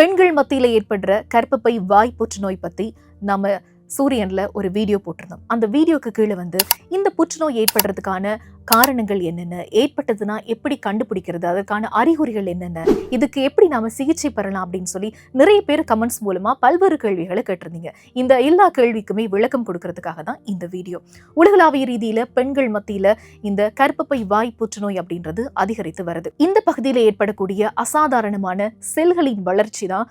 பெண்கள் மத்தியில் ஏற்படுற கற்பப்பை வாய் புற்றுநோய் பத்தி நாம சூரியன்ல ஒரு வீடியோ போட்டிருந்தோம். அந்த வீடியோக்கு கீழே வந்து இந்த புற்றுநோய் ஏற்படுறதுக்கான காரணங்கள் என்னென்ன? ஏற்பட்டதுன்னா எப்படி கண்டுபிடிக்கிறது? அதற்கான அறிகுறிகள் என்னென்ன? இதுக்கு எப்படி நாம சிகிச்சை பெறலாம் அப்படின்னு சொல்லி நிறைய பேர் கமெண்ட்ஸ் மூலமாக பல்வேறு கேள்விகளை கேட்டிருந்தீங்க. இந்த எல்லா கேள்விக்குமே விளக்கம் கொடுக்கறதுக்காக தான் இந்த வீடியோ உலகளாவிய ரீதியில பெண்கள் மத்தியில் இந்த கருப்பப்பை வாய் புற்றுநோய் அப்படின்றது அதிகரித்து வருது. இந்த பகுதியில் ஏற்படக்கூடிய அசாதாரணமான செல்களின் வளர்ச்சி தான்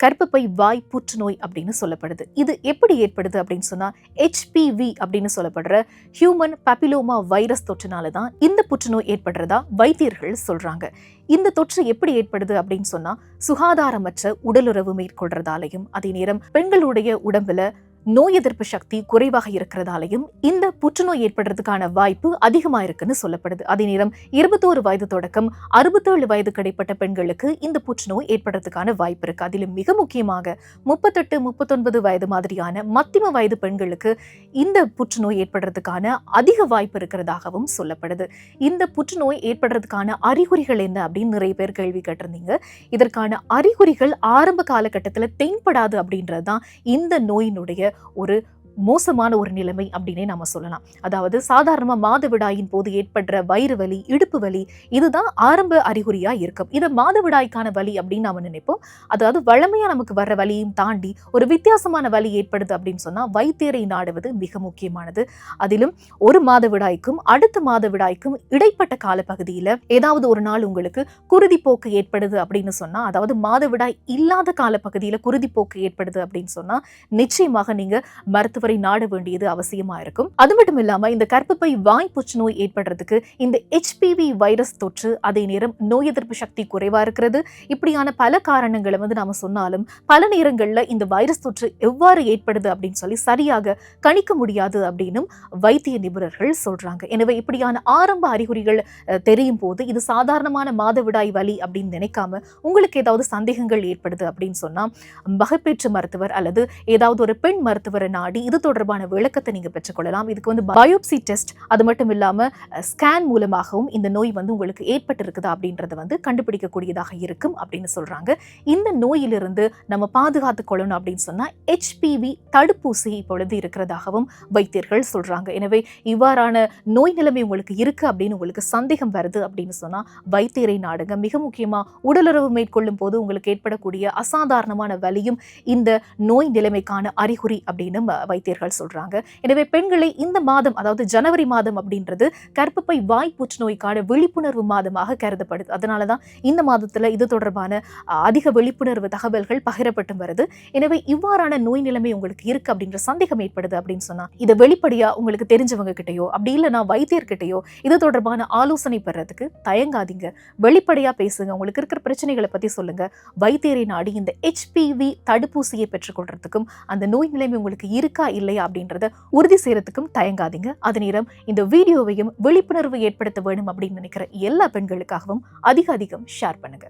கர்ப்பப்பை வாய் புற்றுநோய் அப்படின்னு சொல்லப்படுது. இது எப்படி ஏற்படுது அப்படின்னு சொன்னா ஹெச்பிவி அப்படின்னு சொல்லப்படுற ஹியூமன் பப்பிலோமா வைரஸ் தொற்றுனால தான் இந்த புற்றுநோய் ஏற்படுறதா வைத்தியர்கள் சொல்கிறாங்க இந்த தொற்று எப்படி ஏற்படுது அப்படின்னு சொன்னால் சுகாதாரமற்ற உடலுறவு மேற்கொள்றதாலையும் அதே நேரம் பெண்களுடைய உடம்புல நோய் எதிர்ப்பு சக்தி குறைவாக இருக்கிறதாலையும் இந்த புற்றுநோய் ஏற்படுறதுக்கான வாய்ப்பு அதிகமாக இருக்குன்னு சொல்லப்படுது. அதே நேரம் இருபத்தோரு வயது தொடக்கம் அறுபத்தேழு வயது கிடைப்பட்ட பெண்களுக்கு இந்த புற்றுநோய் ஏற்படுறதுக்கான வாய்ப்பு இருக்கு. அதிலும் மிக முக்கியமாக முப்பத்தெட்டு முப்பத்தொன்பது வயது மாதிரியான மத்திம வயது பெண்களுக்கு இந்த புற்றுநோய் ஏற்படுறதுக்கான அதிக வாய்ப்பு இருக்கிறதாகவும் சொல்லப்படுது. இந்த புற்றுநோய் ஏற்படுறதுக்கான அறிகுறிகள் என்ன அப்படின்னு நிறைய பேர் கேள்வி கேட்டிருந்தீங்க. இதற்கான அறிகுறிகள் ஆரம்ப காலகட்டத்தில் தென்படாது அப்படின்றது தான் இந்த நோயினுடைய ஒரு மோசமான ஒரு நிலைமை அப்படின்னே நம்ம சொல்லலாம். அதாவது சாதாரணமா மாதவிடாயின் போது ஏற்படுற வயிறு வலி இடுப்பு வலி இதுதான் ஆரம்ப அறிகுறியா இருக்கும். இதை மாதவிடாய்க்கான வலி அப்படின்னு நாம நினைப்போம். அதாவது வழமையா நமக்கு வர்ற வலியும் தாண்டி ஒரு வித்தியாசமான வலி ஏற்படுது அப்படின்னு சொன்னா வைத்தியரை நாடுவது மிக முக்கியமானது. அதிலும் ஒரு மாதவிடாய்க்கும் அடுத்த மாதவிடாய்க்கும் இடைப்பட்ட காலப்பகுதியில் ஏதாவது ஒரு நாள் உங்களுக்கு குருதிப்போக்கு ஏற்படுது அப்படின்னு சொன்னா அதாவது மாதவிடாய் இல்லாத காலப்பகுதியில குருதிப்போக்கு ஏற்படுது அப்படின்னு சொன்னா நிச்சயமாக நீங்க மருத்துவ நாட வேண்டியது அவசியமா இருக்கும். அது மட்டும் இல்லாம இந்த கர்ப்பப்பை வாய் புற்றுநோய் ஏற்படுறதுக்கு இந்த ஹெச்பிவி வைரஸ் தொற்று அதே நேரம் நோய் எதிர்ப்பு சக்தி குறைவா இருக்கிறது. இப்படியான பல காரணங்களை வந்து நாம சொன்னாலும் பல நேரங்கள்ல இந்த வைரஸ் தொற்று எவ்வாறு ஏற்படுது அப்படின்னு சொல்லி சரியாக கணிக்க முடியாது அப்படின்னும் வைத்திய நிபுணர்கள் சொல்றாங்க. எனவே இப்படியான ஆரம்ப அறிகுறிகள் தெரியும் போது இது சாதாரணமான மாதவிடாய் வலி அப்படின்னு நினைக்காம உங்களுக்கு ஏதாவது சந்தேகங்கள் ஏற்படுது அப்படின்னு சொன்னா மகப்பேற்று மருத்துவர் அல்லது ஏதாவது ஒரு பெண் மருத்துவரை நாடி இது தொடர்பான விளக்கத்தை நீங்கள் பெற்றுக்கொள்ளலாம். இதுக்கு வந்து பயோப்சி டெஸ்ட் அது மட்டும் இல்லாமல் ஸ்கேன் மூலமாகவும் இந்த நோய் வந்து உங்களுக்கு ஏற்பட்டிருக்குதா அப்படின்றத வந்து கண்டுபிடிக்கக்கூடியதாக இருக்கும் அப்படின்னு சொல்கிறாங்க இந்த நோயிலிருந்து நம்ம பாதுகாத்து கொள்ளணும் அப்படின்னு சொன்னால் ஹெச்பிவி தடுப்பூசி இப்பொழுது இருக்கிறதாகவும் வைத்தியர்கள் சொல்கிறாங்க எனவே இவ்வாறான நோய் நிலைமை உங்களுக்கு இருக்கு அப்படின்னு உங்களுக்கு சந்தேகம் வருது அப்படின்னு சொன்னால் வைத்தியரை நாடுங்க. மிக முக்கியமாக உடலுறவு மேற்கொள்ளும் போது உங்களுக்கு ஏற்படக்கூடிய அசாதாரணமான வலியும் இந்த நோய் நிலைமைக்கான அறிகுறி அப்படின்னு ம- வைத்தியர்கள் சொல்றாங்க. எனவே பெண்களை இந்த மாதம் அதாவது ஜனவரி மாதம் அப்படின்றது கற்பப்பை வாய் புற்றுநோய்க்கான விழிப்புணர்வு மாதமாக கருதப்படுது. அதனால தான் இந்த மாதத்தில் இது தொடர்பான அதிக விழிப்புணர்வு தகவல்கள் பகிரப்பட்டு வருது. எனவே இவ்வாறான நோய் நிலைமை உங்களுக்கு இருக்கு அப்படின்ற சந்தேகம் ஏற்படுது அப்படின்னு சொன்னா இதை வெளிப்படையா உங்களுக்கு தெரிஞ்சவங்க கிட்டயோ அப்படி இல்லைன்னா வைத்தியர்கிட்டயோ இது தொடர்பான ஆலோசனை பெறதுக்கு தயங்காதீங்க. வெளிப்படையா பேசுங்க. உங்களுக்கு இருக்கிற பிரச்சனைகளை பத்தி சொல்லுங்க. வைத்தியரை நாடி இந்த ஹெச்பிவி தடுப்பூசியை பெற்றுக்கொள்றதுக்கும் அந்த நோய் நிலைமை உங்களுக்கு இருக்கா இல்லையா அப்படின்றத உறுதி செய்யறதுக்கும் தயங்காதீங்க. அதே நேரம் இந்த வீடியோவையும் விழிப்புணர்வு ஏற்படுத்த வேணும் அப்படின்னு நினைக்கிற எல்லா பெண்களுக்காகவும் அதிக அதிகம் ஷேர் பண்ணுங்க.